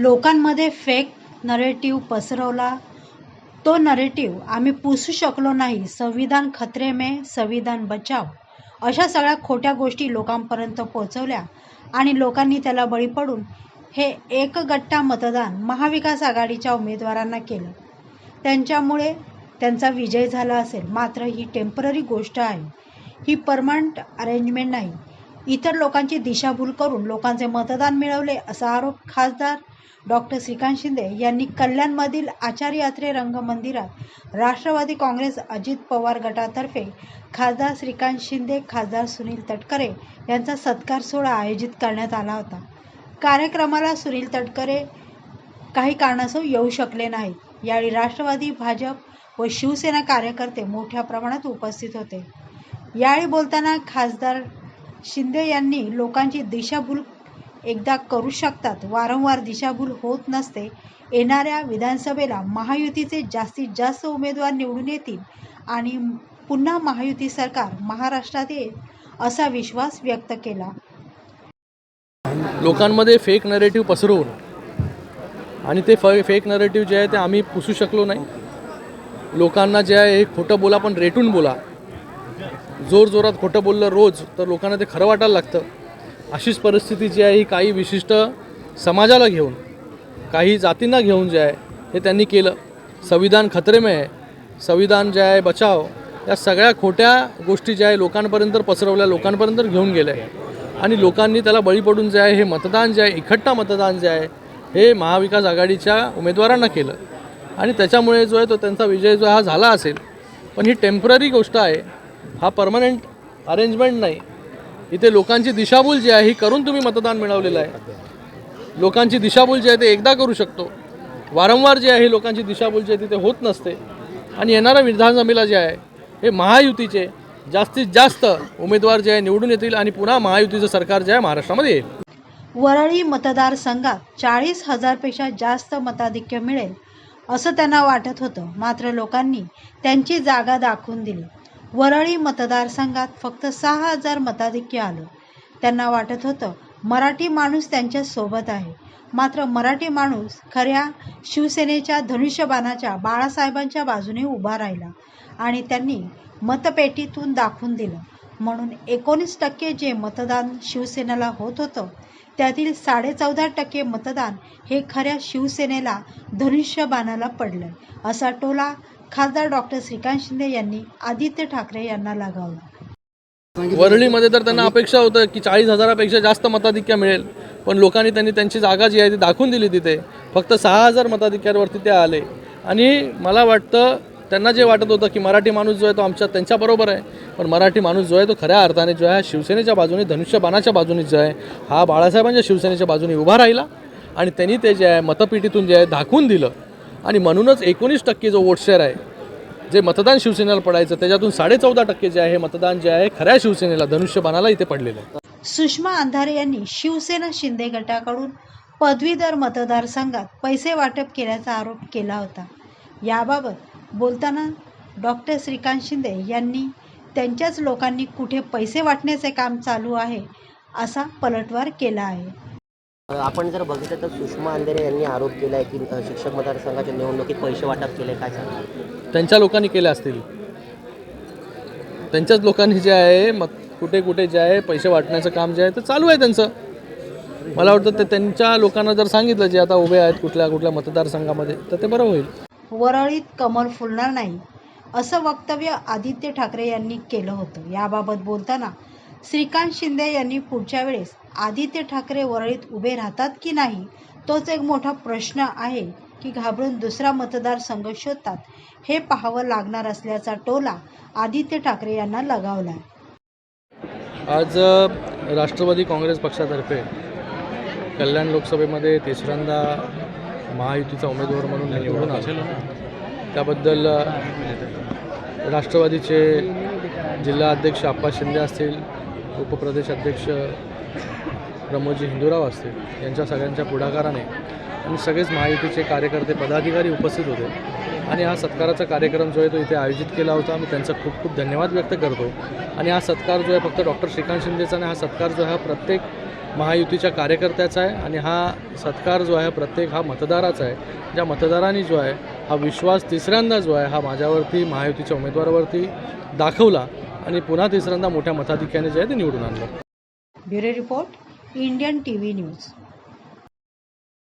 लोकांमध्ये fake narrative पसरवला. तो नरेटिव्ह आम्ही पुसू शकलो नाही. संविधान खतरे में संविधान बचाव. अशा सगळ्या खोट्या गोष्टी लोकांपर्यंत पोहोचवल्या आणि लोकांनी त्याला बळी पडून हे एकगट्टा मतदान महाविकास आघाडीच्या उमेदवारांना केलं. त्यांच्यामुळे त्यांचा विजय झाला असेल. मात्र ही टेंपररी गोष्ट आहे. ही परमनंट अरेंजमेंट नाही. इतर लोकांची दिशाभूल करून लोकांचे मतदान मिळवले असा आरोप खासदार डॉक्टर श्रीकांत शिंदे यांनी कल्याणमधील आचार्य यात्रे रंगमंदिरात राष्ट्रवादी काँग्रेस अजित पवार गटातर्फे खासदार श्रीकांत शिंदे खासदार सुनील तटकरे यांचा सत्कार सोहळा आयोजित करण्यात आला होता. कार्यक्रमाला सुनील तटकरे काही कारणास्तव येऊ शकले नाहीत. यावेळी राष्ट्रवादी भाजप व शिवसेना कार्यकर्ते मोठ्या प्रमाणात उपस्थित होते. यावेळी बोलताना खासदार शिंदे यांनी लोकांची दिशाभूल एकदा करू शकतात. वारंवार दिशाभूल होत नसते. येणाऱ्या विधानसभेला महायुतीचे जास्तीत जास्त उमेदवार निवडून येतील आणि पुन्हा महायुती सरकार महाराष्ट्रात येईल असा विश्वास व्यक्त केला. लोकांमध्ये फेक नरेटिव्ह पसरवून आणि ते फ फेक नरेटिव्ह जे आहे ते आम्ही पुसू शकलो नाही. लोकांना जे आहे हे खोटं बोला पण रेटून बोला. जोर जोरात खोटं बोललं रोज तर लोकांना ते खरं वाटायला लागतं. अशीच परिस्थिती जी आहे ही काही विशिष्ट समाजाला घेऊन काही जातींना घेऊन जे आहे हे त्यांनी केलं. संविधान खतरे आहे. संविधान जे आहे बचाव या सगळ्या खोट्या गोष्टी ज्या आहे लोकांपर्यंत पसरवल्या लोकांपर्यंत घेऊन गेल्या आणि लोकांनी त्याला बळी पडून जे आहे हे मतदान जे आहे इखट्टा मतदान जे आहे हे महाविकास आघाडीच्या उमेदवारांना केलं. आणि त्याच्यामुळे जो आहे तो त्यांचा विजय जो हा झाला असेल. पण ही टेंपररी गोष्ट आहे. हा परमनंट अरेंजमेंट नाही. इथे लोकांची दिशाभूल जी आहे ही करून तुम्ही मतदान मिळवलेलं आहे. लोकांची दिशाभूल जी आहे ते एकदा करू शकतो. वारंवार जे आहे लोकांची दिशाभूल जी आहे तिथे होत नसते. आणि येणाऱ्या विधानसभेला जे आहे हे महायुतीचे जास्तीत जास्त उमेदवार जे आहे निवडून येतील आणि पुन्हा महायुतीचं सरकार जे आहे महाराष्ट्रामध्ये येईल. वरळी मतदारसंघात चाळीस हजारपेक्षा जास्त मताधिक्य मिळेल असं त्यांना वाटत होतं. मात्र लोकांनी त्यांची जागा दाखवून दिली. वरळी मतदारसंघात फक्त सहा हजार मताधिक्य आलं. त्यांना वाटत होतं मराठी माणूस त्यांच्यासोबत आहे. मात्र मराठी माणूस खऱ्या शिवसेनेच्या धनुष्यबाणाच्या बाळासाहेबांच्या बाजूने उभा राहिला आणि त्यांनी मतपेटीतून दाखवून दिलं. म्हणून एकोणीस टक्के जे मतदान शिवसेनेला होत होतं त्यातील साडेचौदा टक्के मतदान हे खऱ्या शिवसेनेला धनुष्यबाणाला पडलं असा टोला खासदार डॉक्टर श्रीकांत शिंदे यांनी आदित्य ठाकरे यांना लगावला. वरळीमध्ये तर त्यांना अपेक्षा होतं की चाळीस हजारापेक्षा जास्त मताधिक्य मिळेल. पण लोकांनी त्यांनी त्यांची जागा जी आहे ती दाखवून दिली तिथे. फक्त सहा हजार मताधिक्यावरती ते आले. आणि मला वाटतं त्यांना जे वाटत होतं की मराठी माणूस जो आहे तो आमच्या त्यांच्याबरोबर आहे. पण मराठी माणूस जो आहे तो खऱ्या अर्थाने जो आहे शिवसेनेच्या बाजूने धनुष्यबाणाच्या बाजूने जो आहे हा बाळासाहेबांच्या शिवसेनेच्या बाजूने उभा राहिला. आणि त्यांनी ते जे आहे मतपेटीतून जे आहे दाखवून दिलं. आणि म्हणूनच एकोणीस टक्के जो वोट शेअर आहे जे मतदान शिवसेनेला पडायचं त्याच्यातून साडेचौदा टक्के जे आहे मतदान जे आहे खऱ्या शिवसेनेला धनुष्यबाणाला इथे पडलेलं आहे. सुषमा अंधारे यांनी शिवसेना शिंदे गटाकडून पदवीधर मतदारसंघात पैसे वाटप केल्याचा आरोप केला होता. याबाबत बोलताना डॉक्टर श्रीकांत शिंदे यांनी त्यांच्याच लोकांनी कुठे पैसे वाटण्याचे काम चालू आहे असा पलटवार केला आहे. आपण जर बघितलं तर सुषमा अंधेरे यांनी आरोप केला आहे की शिक्षक मतदारसंघाच्या निवडणुकीत पैसे वाटप केले काय सांगा? त्यांच्या लोकांनी केले असतील. त्यांच्याच लोकांनी जे आहे मग कुठे कुठे जे आहे पैसे वाटण्याचं काम जे आहे ते चालू आहे त्यांचं. मला वाटतं ते त्यांच्या लोकांना जर सांगितलं जे आता उभे आहेत कुठल्या कुठल्या मतदारसंघामध्ये तर ते बरं होईल. वरळीत कमल फुलणार नाही असं वक्तव्य आदित्य ठाकरे यांनी केलं होतं. याबाबत बोलताना श्रीकांत शिंदे यांनी पुढच्या वेळेस आदित्य ठाकरे वरळीत उभे राहतात की नाही तोच एक मोठा प्रश्न आहे की घाबरून दुसरा मतदारसंघ शोधतात हे पाहावं लागणार असल्याचा टोला आदित्य ठाकरे यांना लगावला आज राष्ट्रवादी काँग्रेस पक्षातर्फे कल्याण लोकसभेमध्ये तिसऱ्यांदा महायुतीचा उमेदवार म्हणून निवडून आलो. त्याबद्दल राष्ट्रवादीचे जिल्हा अध्यक्ष आप्पा शिंदे असतील उपप्रदेश अध्यक्ष प्रमोदजी हिंदुराव असतील यांच्या सगळ्यांच्या पुढाकाराने आणि सगळेच महायुतीचे कार्यकर्ते पदाधिकारी उपस्थित होते. आणि हा सत्काराचा कार्यक्रम जो आहे तो इथे आयोजित केला होता. मी त्यांचा खूप खूप धन्यवाद व्यक्त करतो. आणि हा सत्कार जो आहे फक्त डॉक्टर श्रीकांत शिंदेचा नाही हा सत्कार जो आहे हा प्रत्येक महायुतीच्या कार्यकर्त्याचा आहे. आणि हा सत्कार जो आहे प्रत्येक हा मतदाराचा आहे. ज्या मतदारांनी जो आहे हा विश्वास तिसऱ्यांदा जो आहे हा माझ्यावरती महायुतीच्या उमेदवारावरती दाखवला. आणि पुन्हा तिसऱ्यांदा मोठ्या मताधिक्याने जे आहे ते निवडून आणलं. Bureau report Indian T V news.